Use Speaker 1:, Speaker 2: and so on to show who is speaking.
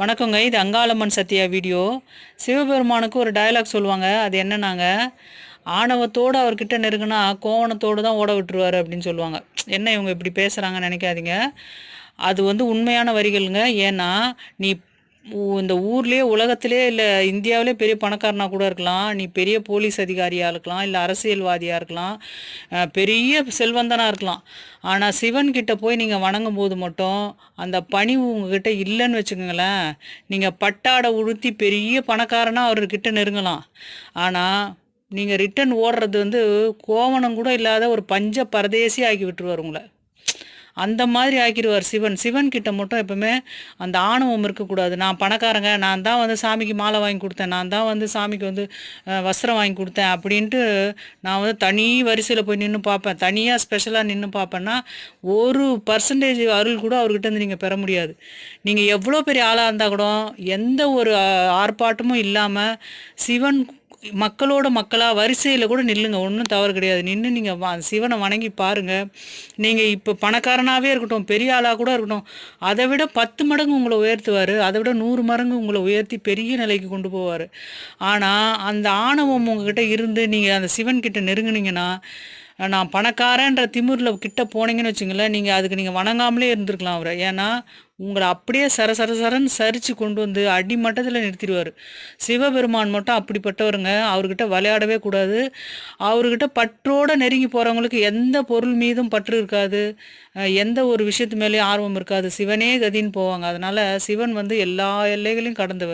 Speaker 1: வணக்கங்க இது அங்காளம்மன் சத்யா வீடியோ. சிவபெருமானுக்கு ஒரு டயலாக் சொல்லுவாங்க அது என்னன்னாங்க ஆணவத்தோடு அவர்கிட்ட நெருங்கினா கோவணத்தோடு தான் ஓட விட்டுருவாரு அப்படின்னு சொல்லுவாங்க. என்ன இவங்க இப்படி பேசுகிறாங்கன்னு நினைக்காதீங்க. அது வந்து உண்மையான வரிகளுங்க. ஏன்னா நீ இந்த ஊர்லேயே உலகத்திலே இல்லை இந்தியாவிலே பெரிய பணக்காரனா கூட இருக்கலாம். நீ பெரிய போலீஸ் அதிகாரியாக இருக்கலாம் இல்லை அரசியல்வாதியாக இருக்கலாம். பெரிய செல்வந்தனாக இருக்கலாம். ஆனால் சிவன் கிட்ட போய் நீங்கள் வணங்கும் போது மட்டும் அந்த பணிவு உங்ககிட்ட இல்லைன்னு வச்சுக்கோங்களேன். நீங்கள் பட்டாடை உடுத்தி பெரிய பணக்காரனா அவர்கிட்ட நெருங்கலாம். ஆனால் நீங்கள் ரிட்டன் ஓடுறது வந்து கோவணம் கூட இல்லாத ஒரு பஞ்ச பரதேசி ஆக்கி விட்டுருவார் உங்களை. அந்த மாதிரி ஆக்கிடுவார் சிவன். சிவன் கிட்ட மட்டும் எப்பவுமே அந்த ஆணவம் இருக்கக்கூடாது. நான் பணக்காரங்க நான் தான் வந்து சாமிக்கு மாலை வாங்கி கொடுத்தேன். நான் தான் வந்து சாமிக்கு வந்து வஸ்திரம் வாங்கி கொடுத்தேன் அப்படின்ட்டு நான் வந்து தனி வரிசையில் போய் நின்று பார்ப்பேன். தனியாக ஸ்பெஷலாக நின்று பார்ப்பேன்னா ஒரு பர்சன்டேஜ் அருள் கூட அவர்கிட்ட இருந்து நீங்கள் பெற முடியாது. நீங்கள் எவ்வளோ பெரிய ஆளாக இருந்தால் கூட எந்த ஒரு ஆர்ப்பாட்டமும் இல்லாமல் சிவன் மக்களோட மக்களாக வரிசையில் கூட நில்லுங்க. ஒன்றும் தவறு கிடையாது. நின்று நீங்கள் சிவனை வணங்கி பாருங்கள் நீங்கள் இப்போ பணக்காரனாகவே இருக்கட்டும் பெரிய ஆளாக கூட இருக்கட்டும் அதை விட பத்து மடங்கு உங்களை உயர்த்துவார். அதை விட நூறு மடங்கு உங்களை உயர்த்தி பெரிய நிலைக்கு கொண்டு போவார். ஆனால் அந்த ஆணவம் உங்ககிட்ட இருந்து நீங்கள் அந்த சிவன் கிட்ட நெருங்குனீங்கன்னா நான் பணக்காரன்ற திமிரில் கிட்ட போனீங்கன்னு வச்சுங்களேன் நீங்கள் அதுக்கு நீங்கள் வணங்காமலே இருந்திருக்கலாம் அவரை. ஏன்னா உங்களை அப்படியே சர சர சரன்னு சரிச்சு கொண்டு வந்து அடிமட்டத்தில் நிறுத்திடுவார். சிவபெருமான் மட்டும் அப்படிப்பட்டவருங்க. அவர்கிட்ட விளையாடவே கூடாது. அவர்கிட்ட பற்றோடு நெருங்கி போகிறவங்களுக்கு எந்த பொருள் மீதும் பற்று இருக்காது. எந்த ஒரு விஷயத்து மேலேயும் ஆர்வம் இருக்காது. சிவனே கதின்னு போவாங்க. அதனால் சிவன் வந்து எல்லா எல்லைகளையும் கடந்தவர்.